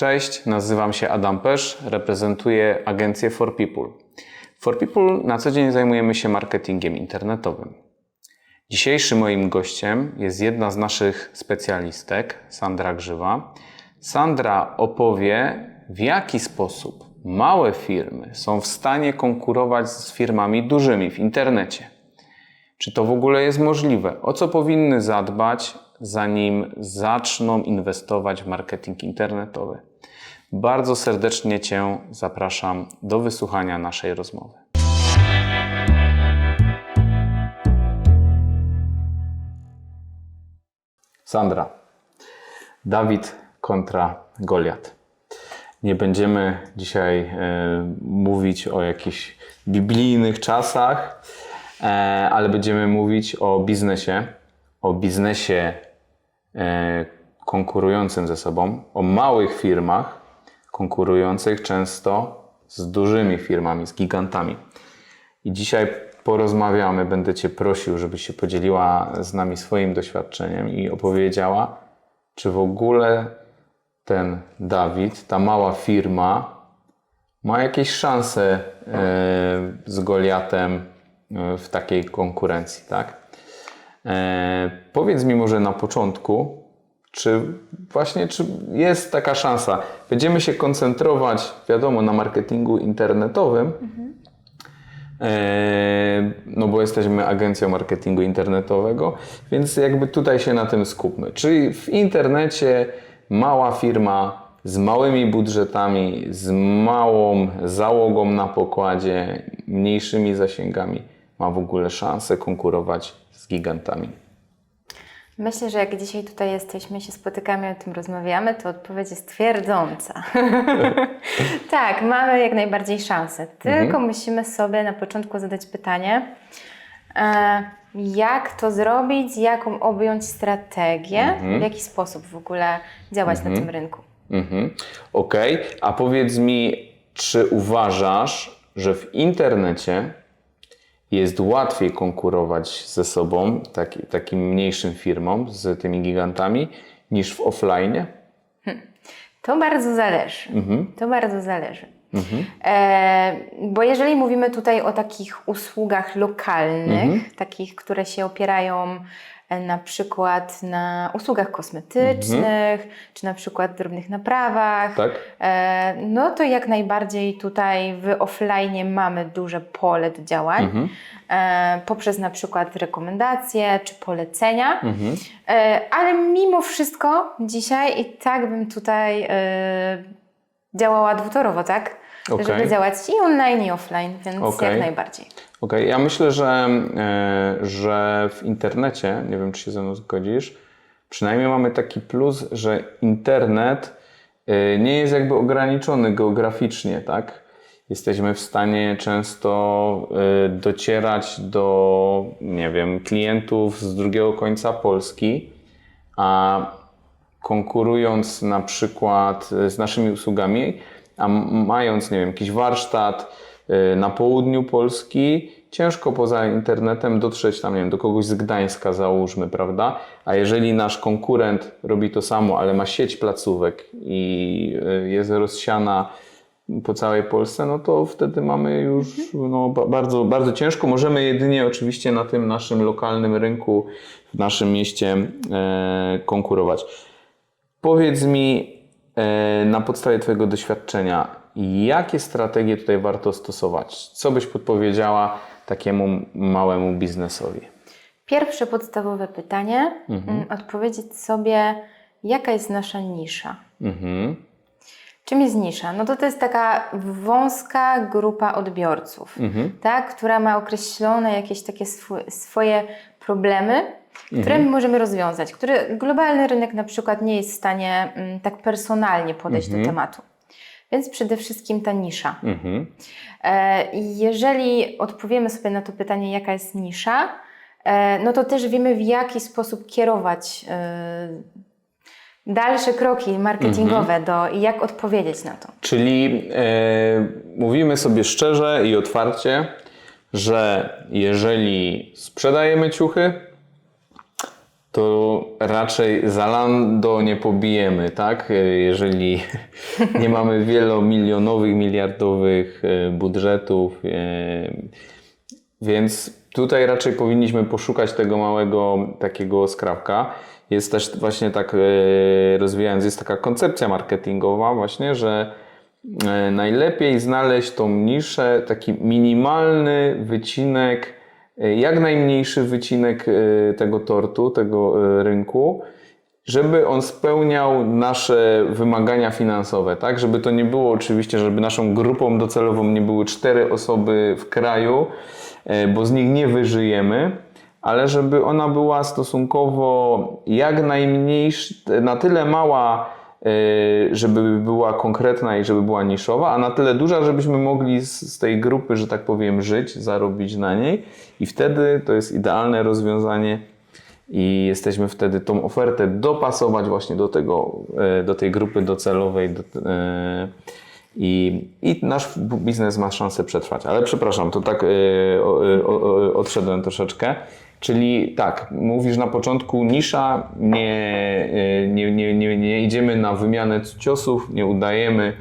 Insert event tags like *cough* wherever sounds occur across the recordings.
Cześć, nazywam się Adam Pesz, reprezentuję agencję For People. For People na co dzień zajmujemy się marketingiem internetowym. Dzisiejszym moim gościem jest jedna z naszych specjalistek, Sandra Grzywa. Sandra opowie, w jaki sposób małe firmy są w stanie konkurować z firmami dużymi w internecie. Czy to w ogóle jest możliwe? O co powinny zadbać, zanim zaczną inwestować w marketing internetowy? Bardzo serdecznie Cię zapraszam do wysłuchania naszej rozmowy. Sandra, Dawid kontra Goliat. Nie będziemy dzisiaj e, mówić o jakichś biblijnych czasach, e, ale będziemy mówić o biznesie, o biznesie e, konkurującym ze sobą, o małych firmach konkurujących często z dużymi firmami, z gigantami. I dzisiaj porozmawiamy, będę Cię prosił, żebyś się podzieliła z nami swoim doświadczeniem i opowiedziała, czy w ogóle ten Dawid, ta mała firma, ma jakieś szanse e, z Goliatem e, w takiej konkurencji, tak? E, powiedz mi może na początku, czy właśnie czy jest taka szansa? Będziemy się koncentrować, wiadomo, na marketingu internetowym, e, no bo jesteśmy agencją marketingu internetowego, więc jakby tutaj się na tym skupmy. Czyli w internecie mała firma z małymi budżetami, z małą załogą na pokładzie, mniejszymi zasięgami ma w ogóle szansę konkurować z gigantami. Myślę, że jak dzisiaj tutaj jesteśmy, się spotykamy, o tym rozmawiamy, to odpowiedź jest twierdząca. tak, *laughs* mamy jak najbardziej szansę. Tylko musimy sobie na początku zadać pytanie, e, jak to zrobić, jaką objąć strategię, w jaki sposób w ogóle działać na tym rynku. Mhm. Okej, a powiedz mi, czy uważasz, że w internecie jest łatwiej konkurować ze sobą, taki, takim mniejszym firmom, z tymi gigantami, niż w offline? To bardzo zależy. To bardzo zależy. E, bo jeżeli mówimy tutaj o takich usługach lokalnych, takich, które się opierają na przykład na usługach kosmetycznych, czy na przykład drobnych naprawach, Tak? e, no to jak najbardziej tutaj w offline mamy duże pole do działań. E, poprzez na przykład rekomendacje czy polecenia, e, ale mimo wszystko dzisiaj i tak bym tutaj działała dwutorowo, tak? Okej. Żeby działać i online, i offline, więc Okej. jak najbardziej. Okej, ja myślę, że, e, że w internecie, nie wiem czy się ze mną zgodzisz, przynajmniej mamy taki plus, że internet e, nie jest jakby ograniczony geograficznie, tak? Jesteśmy w stanie często e, docierać do, nie wiem, klientów z drugiego końca Polski, a konkurując na przykład z naszymi usługami, a mając, nie wiem, jakiś warsztat na południu Polski, ciężko poza internetem dotrzeć tam, nie wiem, do kogoś z Gdańska załóżmy, prawda? A jeżeli nasz konkurent robi to samo, ale ma sieć placówek i y, jest rozsiana po całej Polsce, no to wtedy mamy już no, ba- bardzo, bardzo ciężko. Możemy jedynie oczywiście na tym naszym lokalnym rynku, w naszym mieście e, konkurować. Powiedz mi e, na podstawie Twojego doświadczenia, jakie strategie tutaj warto stosować? Co byś podpowiedziała takiemu małemu biznesowi? Pierwsze podstawowe pytanie, mm, odpowiedzieć sobie, jaka jest nasza nisza. Mhm. Czym jest nisza? No to to jest taka wąska grupa odbiorców, tak, która ma określone jakieś takie swo- swoje problemy, które my możemy rozwiązać, który globalny rynek na przykład nie jest w stanie mm, tak personalnie podejść do tematu. Więc przede wszystkim ta nisza. Mhm. E, jeżeli odpowiemy sobie na to pytanie, jaka jest nisza, e, no to też wiemy, w jaki sposób kierować e, dalsze kroki marketingowe do, i jak odpowiedzieć na to. Czyli mówimy sobie szczerze i otwarcie, że jeżeli sprzedajemy ciuchy, to raczej Zalando nie pobijemy, tak? E, Jeżeli *laughs* nie mamy wielomilionowych, miliardowych e, budżetów. e, Więc tutaj raczej powinniśmy poszukać tego małego takiego skrawka. Jest też właśnie tak rozwijając, jest taka koncepcja marketingowa właśnie, że najlepiej znaleźć tą niszę, taki minimalny wycinek, jak najmniejszy wycinek e, tego tortu, tego e, rynku, żeby on spełniał nasze wymagania finansowe, tak? Żeby to nie było oczywiście, żeby naszą grupą docelową nie były cztery osoby w kraju, bo z nich nie wyżyjemy, ale żeby ona była stosunkowo jak najmniejsza, na tyle mała, żeby była konkretna i żeby była niszowa, a na tyle duża, żebyśmy mogli z, tej grupy, że tak powiem, żyć, zarobić na niej i wtedy to jest idealne rozwiązanie i jesteśmy wtedy tą ofertę dopasować właśnie do, tego, e, do tej grupy docelowej do, e, i, i nasz biznes ma szansę przetrwać. Ale przepraszam, to tak odszedłem troszeczkę. Czyli tak, mówisz na początku nisza, nie, e, nie, nie, nie, nie idziemy na wymianę ciosów, nie udajemy,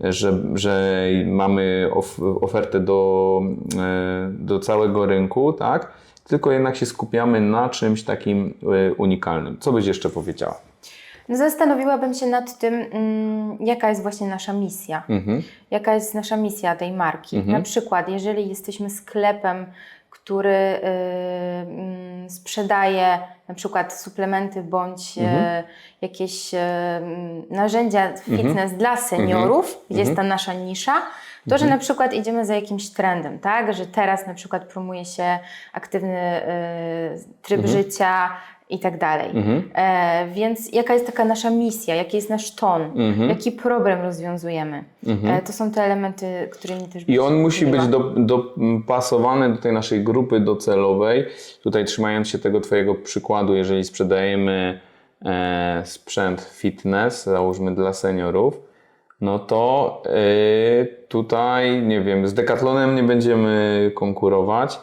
że, że mamy of, ofertę do, e, do całego rynku, tak? Tylko jednak się skupiamy na czymś takim e, unikalnym. Co byś jeszcze powiedziała? No Zastanowiłabym się nad tym, mm, jaka jest właśnie nasza misja. Mhm. Jaka jest nasza misja tej marki? Mhm. Na przykład, jeżeli jesteśmy sklepem, który y, mm, sprzedaje na przykład suplementy bądź Mhm. y, jakieś y, mm, narzędzia fitness dla seniorów, gdzie jest ta nasza nisza, to, Mhm. że na przykład idziemy za jakimś trendem, tak? Że teraz na przykład promuje się aktywny tryb życia i tak dalej. Mhm. E, więc jaka jest taka nasza misja, jaki jest nasz ton, Mhm. jaki problem rozwiązujemy. E, to są te elementy, którymi też I on musi być do, dopasowany do tej naszej grupy docelowej. Tutaj trzymając się tego Twojego przykładu, jeżeli sprzedajemy e, sprzęt fitness, załóżmy dla seniorów, no to e, tutaj, nie wiem, z Decathlonem nie będziemy konkurować,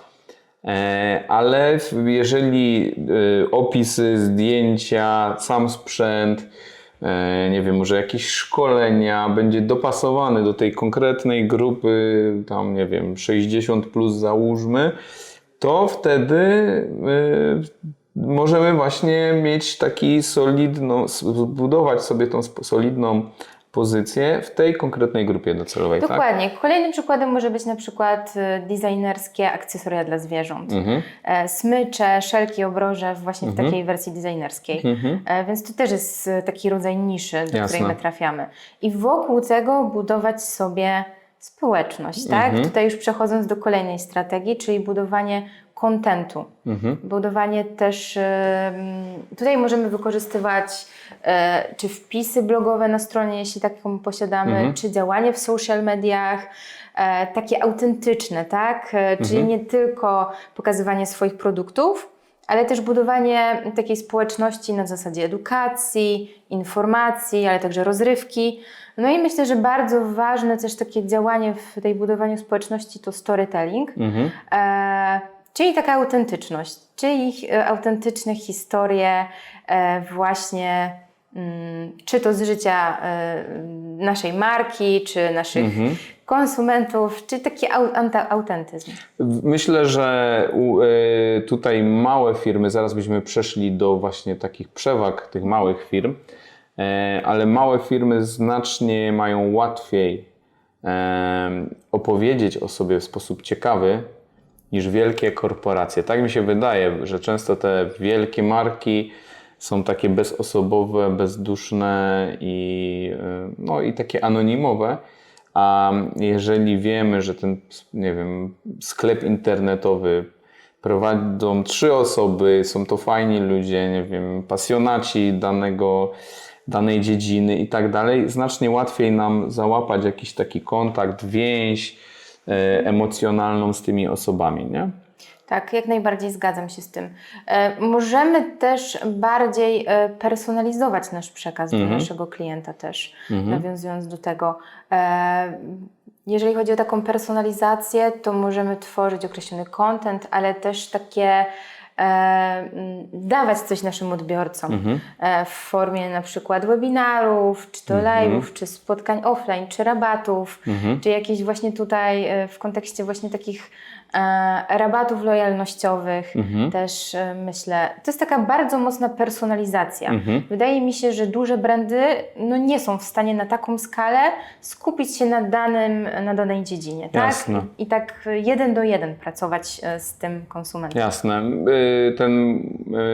ale w- jeżeli e, opisy, zdjęcia, sam sprzęt, e, nie wiem, może jakieś szkolenia, będzie dopasowany do tej konkretnej grupy, tam nie wiem, 60 plus załóżmy, to wtedy e, możemy właśnie mieć taki solidną, zbudować sobie tą solidną pozycję w tej konkretnej grupie docelowej, tak? Dokładnie. Kolejnym przykładem może być na przykład e, designerskie akcesoria dla zwierząt. Mhm. E, Smycze, szelki, obroże właśnie w takiej wersji designerskiej. E, Więc to też jest e, taki rodzaj niszy, do Jasne. której my trafiamy. I wokół tego budować sobie społeczność, tak? Mhm. Tutaj już przechodząc do kolejnej strategii, czyli budowanie kontentu. Mhm. Budowanie też, tutaj możemy wykorzystywać e, czy wpisy blogowe na stronie, jeśli taką posiadamy, Mhm. czy działanie w social mediach, e, takie autentyczne, tak? E, Czyli Mhm. nie tylko pokazywanie swoich produktów, ale też budowanie takiej społeczności na zasadzie edukacji, informacji, ale także rozrywki. No i myślę, że bardzo ważne też takie działanie w tej budowaniu społeczności to storytelling. Mhm. E, czyli taka autentyczność, czyli e, autentyczne historie e, właśnie mm, czy to z życia e, naszej marki, czy naszych Mhm. konsumentów, czy taki autentyzm. Myślę, że tutaj małe firmy, zaraz byśmy przeszli do właśnie takich przewag tych małych firm, ale małe firmy znacznie mają łatwiej opowiedzieć o sobie w sposób ciekawy niż wielkie korporacje. Tak mi się wydaje, że często te wielkie marki są takie bezosobowe, bezduszne i, y, no, i takie anonimowe. A jeżeli wiemy, że ten, nie wiem, sklep internetowy prowadzą trzy osoby, są to fajni ludzie, nie wiem, pasjonaci danego, danej dziedziny i tak dalej, znacznie łatwiej nam załapać jakiś taki kontakt, więź emocjonalną z tymi osobami, nie? Tak, jak najbardziej zgadzam się z tym. E, możemy też bardziej e, personalizować nasz przekaz do naszego klienta też, nawiązując do tego. E, jeżeli chodzi o taką personalizację, to możemy tworzyć określony content, ale też takie dawać coś naszym odbiorcom e, w formie na przykład webinarów, czy to live'ów, czy spotkań offline, czy rabatów, czy jakieś właśnie tutaj e, w kontekście właśnie takich e, rabatów lojalnościowych też e, myślę. To jest taka bardzo mocna personalizacja. Wydaje mi się, że duże brandy no, nie są w stanie na taką skalę skupić się na, danym, na danej dziedzinie. Tak? I, I tak jeden do jeden pracować e, z tym konsumentem. Jasne. Ten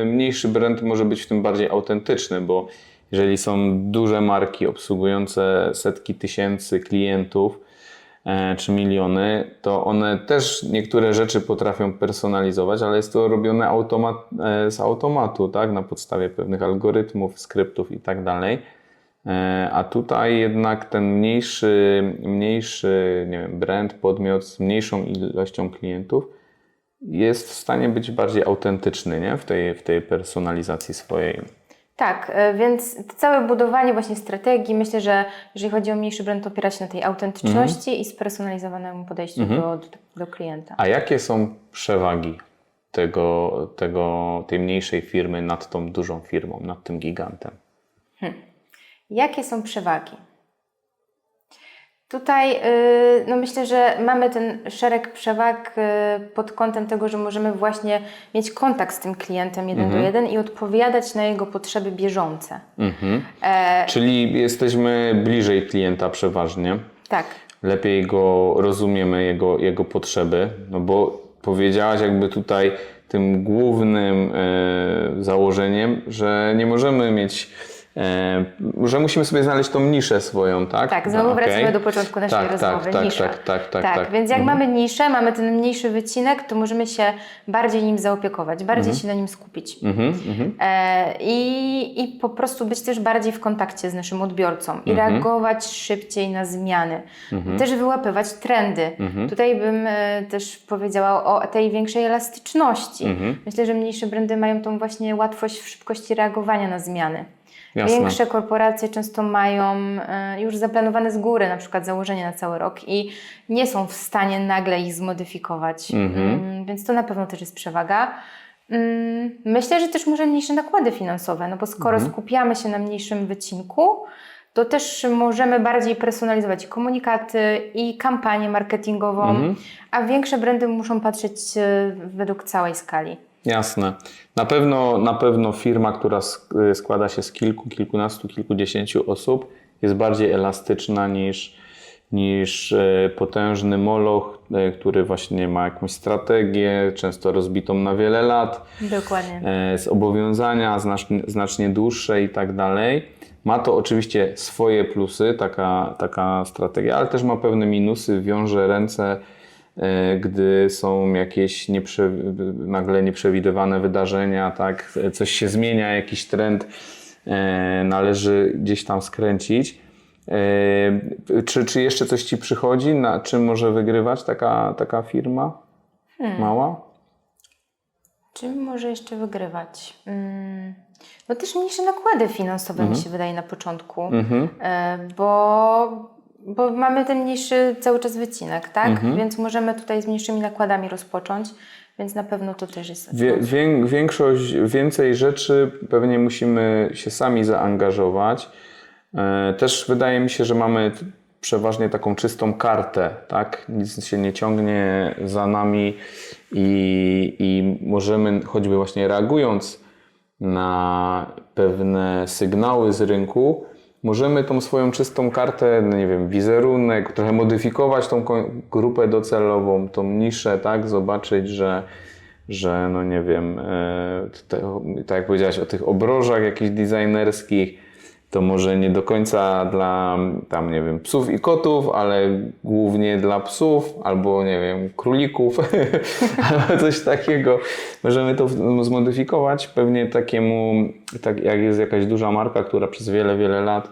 mniejszy brand może być w tym bardziej autentyczny, bo jeżeli są duże marki obsługujące setki tysięcy klientów e, czy miliony, to one też niektóre rzeczy potrafią personalizować, ale jest to robione automat, e, z automatu, tak? na podstawie pewnych algorytmów, skryptów i tak dalej. E, A tutaj jednak ten mniejszy, mniejszy nie wiem, brand, podmiot z mniejszą ilością klientów jest w stanie być bardziej autentyczny nie? W, tej, w tej personalizacji swojej. Tak, e, więc całe budowanie właśnie strategii, myślę, że jeżeli chodzi o mniejszy brand, to opiera się na tej autentyczności i spersonalizowanemu podejściu do, do, do klienta. A jakie są przewagi tego, tego, tej mniejszej firmy nad tą dużą firmą, nad tym gigantem? Jakie są przewagi? Tutaj y, no myślę, że mamy ten szereg przewag y, pod kątem tego, że możemy właśnie mieć kontakt z tym klientem jeden do jeden i odpowiadać na jego potrzeby bieżące. Mhm. E, Czyli jesteśmy bliżej klienta przeważnie. tak. lepiej go rozumiemy, jego, jego potrzeby, no bo powiedziałaś jakby tutaj tym głównym e, założeniem, że nie możemy mieć, że musimy sobie znaleźć tą niszę swoją, tak? Tak, znowu Okej. wracamy do początku naszej tak, rozmowy. Tak, nisza. tak, tak, tak, tak, tak. więc jak mamy niszę, mamy ten mniejszy wycinek, to możemy się bardziej nim zaopiekować, bardziej się na nim skupić. Mhm, mhm. E, i, I po prostu być też bardziej w kontakcie z naszym odbiorcą i Mhm. reagować szybciej na zmiany. Też wyłapywać trendy. Mhm. Tutaj bym e, też powiedziała o tej większej elastyczności. Mhm. Myślę, że mniejsze brandy mają tą właśnie łatwość w szybkości reagowania na zmiany. Jasne. Większe korporacje często mają e, już zaplanowane z góry na przykład założenia na cały rok i nie są w stanie nagle ich zmodyfikować. Mhm. Mm, Więc to na pewno też jest przewaga. Mm, Myślę, że też może mniejsze nakłady finansowe, no bo skoro Mhm. skupiamy się na mniejszym wycinku, to też możemy bardziej personalizować komunikaty i kampanię marketingową, Mhm. a większe brandy muszą patrzeć e, według całej skali. Jasne. Na pewno, na pewno firma, która sk- składa się z kilku, kilkunastu, kilkudziesięciu osób, jest bardziej elastyczna niż, niż e, potężny moloch, e, który właśnie ma jakąś strategię, często rozbitą na wiele lat, Dokładnie. e, zobowiązania znacznie, znacznie dłuższe i tak dalej. Ma to oczywiście swoje plusy, taka, taka strategia, ale też ma pewne minusy, wiąże ręce, gdy są jakieś nieprze, nagle nieprzewidywane wydarzenia, tak, coś się zmienia, jakiś trend e, należy gdzieś tam skręcić. E, Czy, czy jeszcze coś Ci przychodzi, na czym może wygrywać taka, taka firma mała? Czym może jeszcze wygrywać? Mm, No też mniejsze nakłady finansowe mi się wydaje na początku, Mhm. e, bo, bo mamy ten mniejszy cały czas wycinek, tak? Więc możemy tutaj z mniejszymi nakładami rozpocząć, więc na pewno to też jest. Wie, wię, większość, więcej rzeczy pewnie musimy się sami zaangażować. E, Też wydaje mi się, że mamy przeważnie taką czystą kartę, tak? Nic się nie ciągnie za nami i, i możemy choćby właśnie reagując na pewne sygnały z rynku, możemy tą swoją czystą kartę, no nie wiem, wizerunek, trochę modyfikować tą grupę docelową, tą niszę, tak? Zobaczyć, że że no nie wiem, e, tak jak powiedziałaś o tych obrożach jakichś designerskich, to może nie do końca dla tam, nie wiem, psów i kotów, ale głównie dla psów albo, nie wiem, królików *laughs* albo coś takiego. Możemy to w- zmodyfikować pewnie takiemu, tak jak jest jakaś duża marka, która przez wiele, wiele lat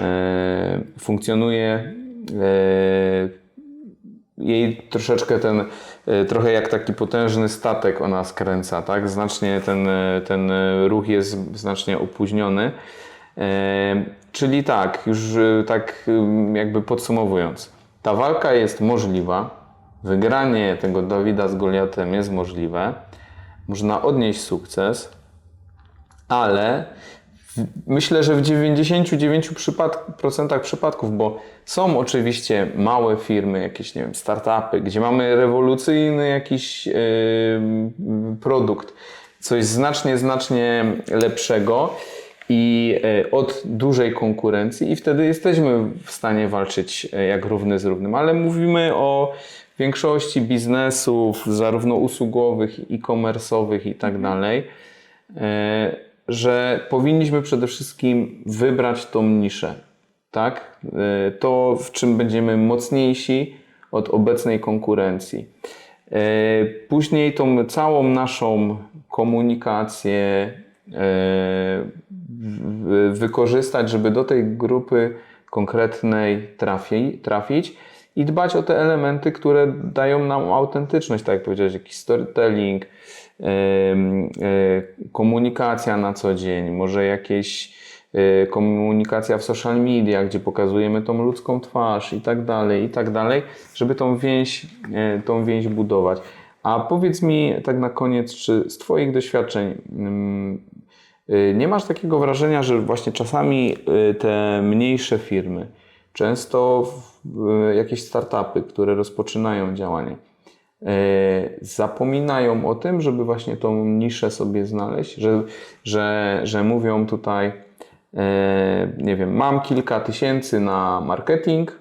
e, funkcjonuje, e, jej troszeczkę ten, e, trochę jak taki potężny statek ona skręca, tak? Znacznie ten, ten ruch jest znacznie opóźniony. Czyli tak, już e, tak jakby podsumowując, ta walka jest możliwa, wygranie tego Dawida z Goliatem jest możliwe. można odnieść sukces, ale myślę, że w 99% przypad- procentach przypadków, bo są oczywiście małe firmy, jakieś, nie wiem, startupy, gdzie mamy rewolucyjny jakiś yy, produkt, coś znacznie, znacznie lepszego i e, od dużej konkurencji i wtedy jesteśmy w stanie walczyć e, jak równy z równym, ale mówimy o większości biznesów, zarówno usługowych, e-commerce'owych i tak dalej, e, że powinniśmy przede wszystkim wybrać tą niszę, tak? To, w czym będziemy mocniejsi od obecnej konkurencji. Później tą całą naszą komunikację wykorzystać, żeby do tej grupy konkretnej trafi, trafić i dbać o te elementy, które dają nam autentyczność, tak jak powiedziałeś, jakiś storytelling, e, komunikacja na co dzień, może jakieś e, komunikacja w social media, gdzie pokazujemy tą ludzką twarz i tak dalej, i tak dalej, żeby tą więź, e, tą więź budować. A powiedz mi tak na koniec, czy z Twoich doświadczeń mm, nie masz takiego wrażenia, że właśnie czasami y, te mniejsze firmy, często y, jakieś startupy, które rozpoczynają działanie, y, zapominają o tym, żeby właśnie tą niszę sobie znaleźć, że, że, że mówią tutaj, y, nie wiem, mam kilka tysięcy na marketing,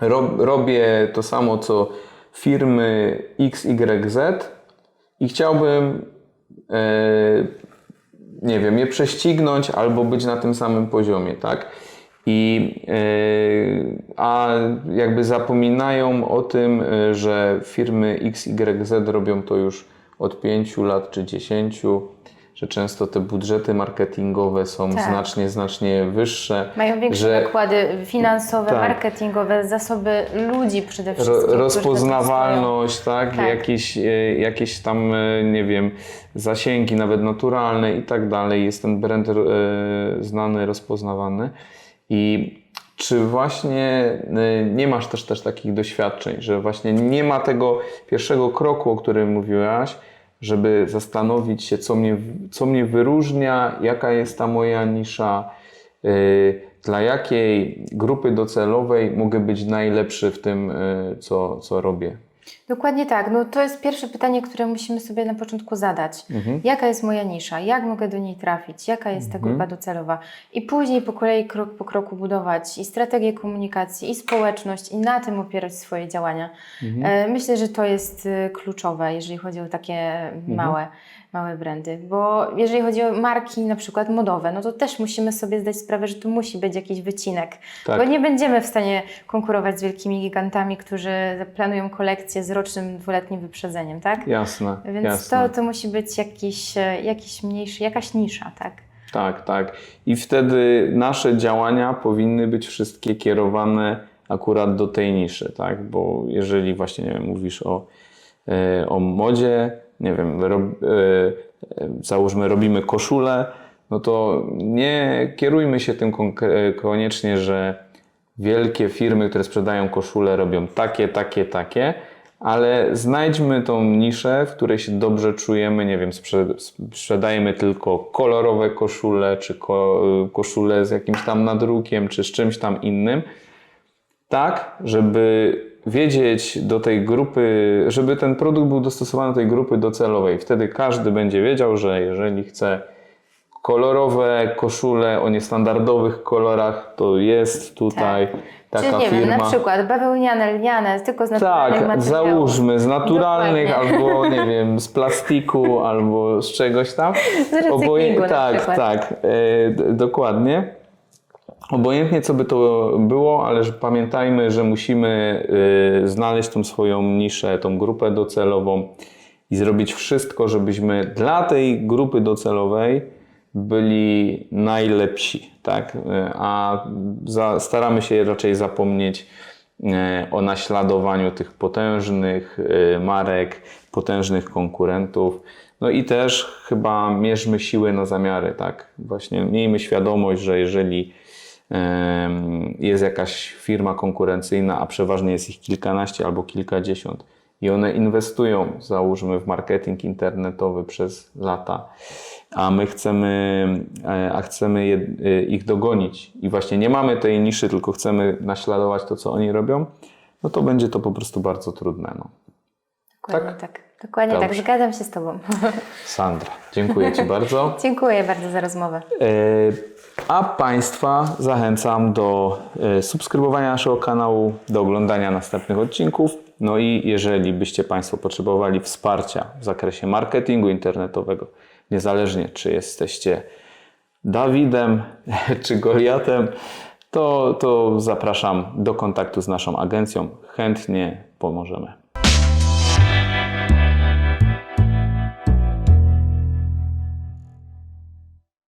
Rob, robię to samo co firmy XYZ i chciałbym, nie wiem, je prześcignąć albo być na tym samym poziomie, tak? I, e, a jakby zapominają o tym, e, że firmy XYZ robią to już od 5 lat czy 10, że często te budżety marketingowe są Tak. znacznie, znacznie wyższe. Mają większe że nakłady finansowe, Tak. marketingowe, zasoby ludzi przede wszystkim. Ro, rozpoznawalność, tak? Tak. Jakieś, e, jakieś tam, e, nie wiem, zasięgi nawet naturalne i tak dalej. Jest ten brand e, znany, rozpoznawany. I czy właśnie nie masz też, też takich doświadczeń, że właśnie nie ma tego pierwszego kroku, o którym mówiłaś, żeby zastanowić się, co mnie, co mnie wyróżnia, jaka jest ta moja nisza, y, dla jakiej grupy docelowej mogę być najlepszy w tym, y, co, co robię. Dokładnie tak. No to jest pierwsze pytanie, które musimy sobie na początku zadać. Mhm. Jaka jest moja nisza? Jak mogę do niej trafić? Jaka jest ta grupa docelowa? I później po kolei, krok po kroku budować i strategię komunikacji, i społeczność, i na tym opierać swoje działania. E, Myślę, że to jest e, kluczowe, jeżeli chodzi o takie małe, małe brandy. Bo jeżeli chodzi o marki na przykład modowe, no to też musimy sobie zdać sprawę, że tu musi być jakiś wycinek. Tak. Bo nie będziemy w stanie konkurować z wielkimi gigantami, którzy planują kolekcję z rocznym, dwuletnim wyprzedzeniem, tak? Jasne, Więc jasne. to, to musi być jakiś, e, jakiś mniejszy, jakaś nisza, tak? Tak, tak. I wtedy nasze działania powinny być wszystkie kierowane akurat do tej niszy, tak? Bo jeżeli właśnie nie wiem, mówisz o, e, o modzie, nie wiem, rob, e, załóżmy robimy koszulę, no to nie kierujmy się tym koniecznie, że wielkie firmy, które sprzedają koszule robią takie, takie, takie, ale znajdźmy tą niszę, w której się dobrze czujemy, nie wiem, sprze- sprzedajemy tylko kolorowe koszule, czy ko- koszule z jakimś tam nadrukiem, czy z czymś tam innym, tak, żeby wiedzieć do tej grupy, żeby ten produkt był dostosowany do tej grupy docelowej. Wtedy każdy będzie wiedział, że jeżeli chce kolorowe koszule o niestandardowych kolorach, to jest tutaj taka Czy nie firma. wiem, na przykład bawełniane, lniane, tylko z naturalnych Tak, materiałów. załóżmy z naturalnych, Dokładnie. albo *laughs* nie wiem, z plastiku, albo z czegoś tam. Z recyklingu na tak, przykład. tak, e, d- dokładnie. Obojętnie co by to było, ale że pamiętajmy, że musimy e, znaleźć tą swoją niszę, tą grupę docelową i zrobić wszystko, żebyśmy dla tej grupy docelowej byli najlepsi, tak? A za, staramy się raczej zapomnieć e, o naśladowaniu tych potężnych e, marek, potężnych konkurentów. No i też chyba mierzmy siły na zamiary, tak? Właśnie miejmy świadomość, że jeżeli jest jakaś firma konkurencyjna, a przeważnie jest ich kilkanaście albo kilkadziesiąt i one inwestują, załóżmy, w marketing internetowy przez lata, a my chcemy, e, a chcemy je, e, ich dogonić i właśnie nie mamy tej niszy, tylko chcemy naśladować to, co oni robią, no to będzie to po prostu bardzo trudne. No. Dokładnie Tak? tak. Dokładnie tak, Dobrze. zgadzam się z Tobą. *laughs* Sandra, dziękuję Ci bardzo. *laughs* Dziękuję bardzo za rozmowę. E, A Państwa zachęcam do subskrybowania naszego kanału, do oglądania następnych odcinków. No i jeżeli byście Państwo potrzebowali wsparcia w zakresie marketingu internetowego, niezależnie czy jesteście Dawidem *laughs* czy Goliatem, to, to zapraszam do kontaktu z naszą agencją. Chętnie pomożemy.